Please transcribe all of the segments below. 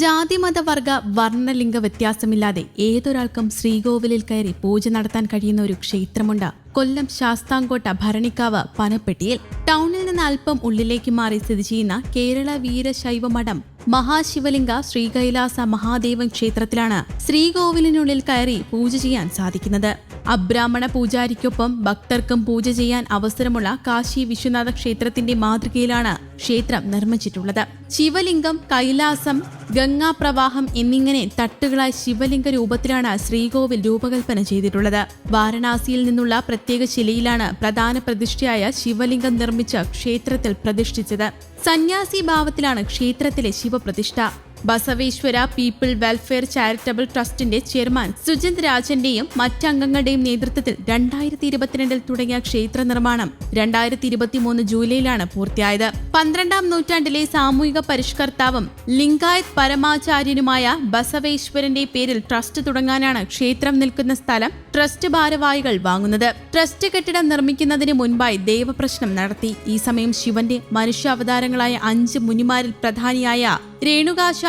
ജാതി മതവർഗ വർണലിംഗ വ്യത്യാസമില്ലാതെ ഏതൊരാൾക്കും ശ്രീകോവിലിൽ കയറി പൂജ നടത്താൻ കഴിയുന്ന ഒരു ക്ഷേത്രമുണ്ട്. കൊല്ലം ശാസ്താംകോട്ട ഭരണിക്കാവ് പനപ്പെട്ടിയിൽ. ടൗണിൽ നിന്ന് അല്പം ഉള്ളിലേക്ക് മാറി സ്ഥിതി ചെയ്യുന്ന കേരള വീരശൈവ മഠം മഹാശിവലിംഗ ശ്രീകൈലാസ മഹാദേവൻ ക്ഷേത്രത്തിലാണ് ശ്രീകോവിലിനുള്ളിൽ കയറി പൂജ ചെയ്യാൻ സാധിക്കുന്നത്. അബ്രാഹ്മണ പൂജാരിക്കൊപ്പം ഭക്തർക്കും പൂജ ചെയ്യാൻ അവസരമുള്ള കാശി വിശ്വനാഥ ക്ഷേത്രത്തിന്റെ മാതൃകയിലാണ് ക്ഷേത്രം നിർമ്മിച്ചിട്ടുള്ളത്. ശിവലിംഗം കൈലാസം ഗംഗാപ്രവാഹം എന്നിങ്ങനെ തട്ടുകളായി ശിവലിംഗ രൂപത്തിലാണ് ശ്രീകോവിൽ രൂപകൽപ്പന ചെയ്തിട്ടുള്ളത്. വാരണാസിയിൽ നിന്നുള്ള പ്രത്യേക ശിലയിലാണ് പ്രധാന പ്രതിഷ്ഠയായ ശിവലിംഗം നിർമ്മിച്ച ക്ഷേത്രത്തിൽ പ്രതിഷ്ഠിച്ചത്. സന്യാസി ഭാവത്തിലാണ് ക്ഷേത്രത്തിലെ ശിവപ്രതിഷ്ഠ. ബസവേശ്വര പീപ്പിൾ വെൽഫെയർ ചാരിറ്റബിൾ ട്രസ്റ്റിന്റെ ചെയർമാൻ സുജിത് രാജന്റെയും മറ്റംഗങ്ങളുടെയും നേതൃത്വത്തിൽ രണ്ടായിരത്തി ഇരുപത്തിരണ്ടിൽ തുടങ്ങിയ ക്ഷേത്ര നിർമ്മാണം രണ്ടായിരത്തി ഇരുപത്തിമൂന്ന് ജൂലൈയിലാണ് പൂർത്തിയായത്. പന്ത്രണ്ടാം നൂറ്റാണ്ടിലെ സാമൂഹിക പരിഷ്കർത്താവും ലിംഗായത് പരമാചാര്യനുമായ ബസവേശ്വരന്റെ പേരിൽ ട്രസ്റ്റ് തുടങ്ങാനാണ് ക്ഷേത്രം നിൽക്കുന്ന സ്ഥലം ട്രസ്റ്റ് ഭാരവാഹികൾ വാങ്ങുന്നത്. ട്രസ്റ്റ് കെട്ടിടം നിർമ്മിക്കുന്നതിന് മുൻപായി ദേവപ്രശ്നം നടത്തി. ഈ സമയം ശിവന്റെ മനുഷ്യാവതാരങ്ങളായ അഞ്ച് മുനിമാരിൽ പ്രധാനിയായ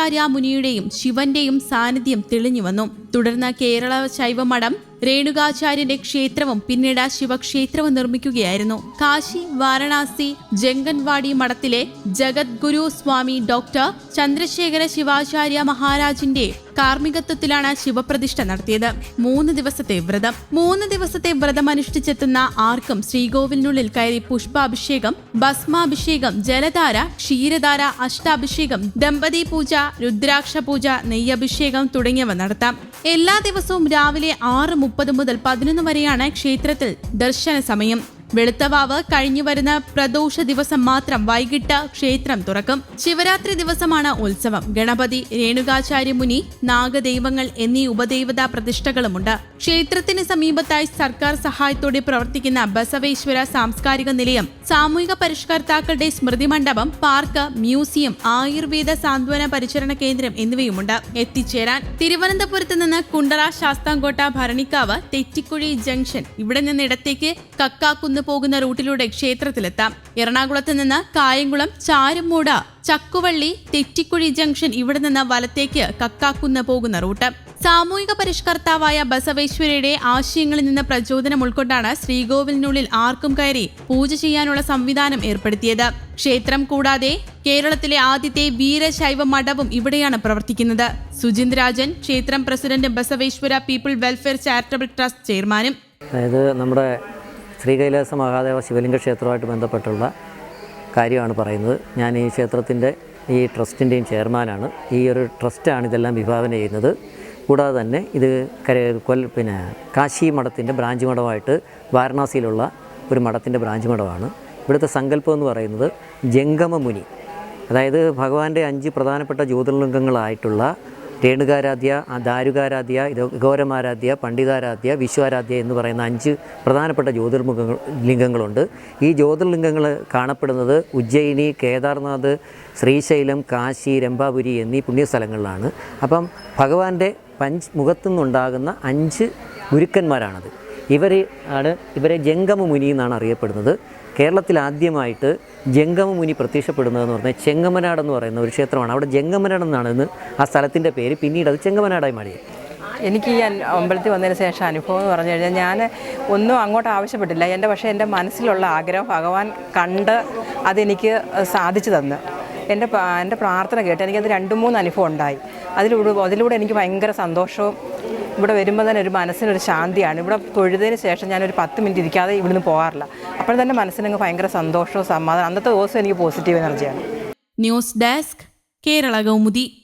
രേണുകാചാര്യ മുനിയുടെയും ശിവന്റെയും സാന്നിധ്യം തെളിഞ്ഞു വന്നു തുടർന്ന് കേരള ശൈവമഠം രേണുകാചാര്യന്റെ ക്ഷേത്രവും പിന്നീട് ശിവക്ഷേത്രവും നിർമ്മിക്കുകയായിരുന്നു. കാശി വാരണാസി ജംഗൻവാടി മഠത്തിലെ ജഗദ്ഗുരു സ്വാമി ഡോക്ടർ ചന്ദ്രശേഖര ശിവാചാര്യ മഹാരാജിന്റെ കാർമ്മികത്വത്തിലാണ് ശിവപ്രതിഷ്ഠ നടത്തിയത്. മൂന്ന് ദിവസത്തെ വ്രതം. മൂന്ന് ദിവസത്തെ വ്രതം അനുഷ്ഠിച്ചെത്തുന്ന ആർക്കും ശ്രീകോവിലിനുള്ളിൽ കയറി പുഷ്പാഭിഷേകം ഭസ്മാഭിഷേകം ജലധാര ക്ഷീരധാര അഷ്ടാഭിഷേകം ദമ്പതി പൂജ രുദ്രാക്ഷ പൂജ നെയ്യഭിഷേകം തുടങ്ങിയവ നടത്താം. എല്ലാ ദിവസവും രാവിലെ ആറ് മുപ്പത് മുതൽ പതിനൊന്ന് വരെയാണ് ക്ഷേത്രത്തിൽ ദർശന സമയം. വെളുത്തവാവ് കഴിഞ്ഞു വരുന്ന പ്രദോഷ ദിവസം മാത്രം വൈകിട്ട് ക്ഷേത്രം തുറക്കും. ശിവരാത്രി ദിവസമാണ് ഉത്സവം. ഗണപതി രേണുകാചാര്യ മുനി നാഗദൈവങ്ങൾ എന്നീ ഉപദേവതാ പ്രതിഷ്ഠകളുമുണ്ട്. ക്ഷേത്രത്തിന് സമീപത്തായി സർക്കാർ സഹായത്തോടെ പ്രവർത്തിക്കുന്ന ബസവേശ്വര സാംസ്കാരിക നിലയം സാമൂഹിക പരിഷ്കർത്താക്കളുടെ സ്മൃതി മണ്ഡപം പാർക്ക് മ്യൂസിയം ആയുർവേദ സാന്ത്വന പരിചരണ കേന്ദ്രം എന്നിവയുമുണ്ട്. എത്തിച്ചേരാൻ തിരുവനന്തപുരത്ത് നിന്ന് കുണ്ടറ ശാസ്താംകോട്ട ഭരണിക്കാവ് തെറ്റിക്കുഴി ജംഗ്ഷൻ ഇവിടെ നിന്ന് ഇടത്തേക്ക് കക്കാക്കുന്ന് പോകുന്ന റൂട്ടിലൂടെ ക്ഷേത്രത്തിലെത്താം. എറണാകുളത്ത് നിന്ന് കായംകുളം ചാരുമൂട ചക്കുവള്ളി തെറ്റിക്കുഴി ജംഗ്ഷൻ ഇവിടെ നിന്ന് വലത്തേക്ക് കക്കാക്കുന്ന് പോകുന്ന റൂട്ട്. സാമൂഹിക പരിഷ്കർത്താവായ ബസവേശ്വരയുടെ ആശയങ്ങളിൽ നിന്ന് പ്രചോദനം ഉൾക്കൊണ്ടാണ് ശ്രീകോവിലിനുള്ളിൽ ആർക്കും കയറി പൂജ ചെയ്യാനുള്ള സംവിധാനം ഏർപ്പെടുത്തിയത്. ക്ഷേത്രം കൂടാതെ കേരളത്തിലെ ആദ്യത്തെ വീരശൈവ മഠവും ഇവിടെയാണ് പ്രവർത്തിക്കുന്നത്. സുജിന്ദ് രാജൻ ക്ഷേത്രം president Basaveshwara people welfare charitable trust ചെയർമാനും. അതായത് നമ്മുടെ ശ്രീകൈലാസ മഹാദേവ ശിവലിംഗ ക്ഷേത്രവുമായിട്ട് ബന്ധപ്പെട്ടുള്ള കാര്യമാണ് പറയുന്നത്. ഞാൻ ഈ ക്ഷേത്രത്തിന്റെ ഈ ട്രസ്റ്റിന്റെയും ചെയർമാനാണ്. ഈ ഒരു ട്രസ്റ്റാണ് ഇതെല്ലാം വിഭാവന ചെയ്യുന്നത്. കൂടാതെ തന്നെ ഇത് കര കൊൽ പിന്നെ കാശി മഠത്തിന്റെ ബ്രാഞ്ച് മഠമായിട്ട് വാരണാസിയിലുള്ള ഒരു മഠത്തിന്റെ ബ്രാഞ്ച് മഠമാണ്. ഇവിടുത്തെ സങ്കല്പം എന്ന് പറയുന്നത് ജംഗമമുനി. അതായത് ഭഗവാന്റെ അഞ്ച് പ്രധാനപ്പെട്ട ജ്യോതിർലിംഗങ്ങളായിട്ടുള്ള രേണുകാരാധ്യ ദാരുകാരാധ്യ ഘോരമാരാധ്യ പണ്ഡിതാരാധ്യ വിശ്വാരാധ്യ എന്ന് പറയുന്ന അഞ്ച് പ്രധാനപ്പെട്ട ജ്യോതിർമുഖങ്ങൾ ലിംഗങ്ങളുണ്ട്. ഈ ജ്യോതിർലിംഗങ്ങൾ കാണപ്പെടുന്നത് ഉജ്ജയിനി കേദാർനാഥ് ശ്രീശൈലം കാശി രംഭാപുരി എന്നീ പുണ്യസ്ഥലങ്ങളിലാണ്. അപ്പം ഭഗവാന്റെ പഞ്ച് മുഖത്തു നിന്നുണ്ടാകുന്ന അഞ്ച് ഗുരുക്കന്മാരാണത്. ഇവർ ആണ് ഇവരെ ജംഗമ മുനി എന്നാണ് അറിയപ്പെടുന്നത്. കേരളത്തിൽ ആദ്യമായിട്ട് ജംഗമമുനി പ്രത്യക്ഷപ്പെടുന്നതെന്ന് പറഞ്ഞാൽ ചെങ്ങമനാട് എന്ന് പറയുന്ന ഒരു ക്ഷേത്രമാണ്. അവിടെ ജംഗമനാട് എന്നാണ് ഇന്ന് ആ സ്ഥലത്തിന്റെ പേര്. പിന്നീട് അത് ചെങ്ങമനാടായി മാറി. എനിക്ക് ഈ അമ്പലത്തിൽ വന്നതിന് ശേഷം അനുഭവം എന്ന് പറഞ്ഞു കഴിഞ്ഞാൽ ഞാൻ ഒന്നും അങ്ങോട്ട് ആവശ്യപ്പെട്ടില്ല. എന്റെ പക്ഷേ എന്റെ മനസ്സിലുള്ള ആഗ്രഹം ഭഗവാൻ കണ്ട് അതെനിക്ക് സാധിച്ചു തന്നു. എന്റെ എന്റെ പ്രാർത്ഥന കേട്ട് എനിക്കത് രണ്ട് മൂന്ന് അനുഭവം ഉണ്ടായി. അതിലൂടെ അതിലൂടെ എനിക്ക് ഭയങ്കര സന്തോഷവും ഇവിടെ വരുമ്പോൾ തന്നെ ഒരു മനസ്സിനൊരു ശാന്തിയാണ്. ഇവിടെ തൊഴുതിന് ശേഷം ഞാനൊരു പത്ത് മിനിറ്റ് ഇരിക്കാതെ ഇവിടുന്ന് പോകാറില്ല. അപ്പോൾ തന്നെ മനസ്സിനങ്ങ് ഭയങ്കര സന്തോഷവും സമാധാനം. അന്നത്തെ ദിവസം എനിക്ക് പോസിറ്റീവ് എനർജിയാണ് ന്യൂസ് ഡെസ്ക് കേരള കൗമുദി.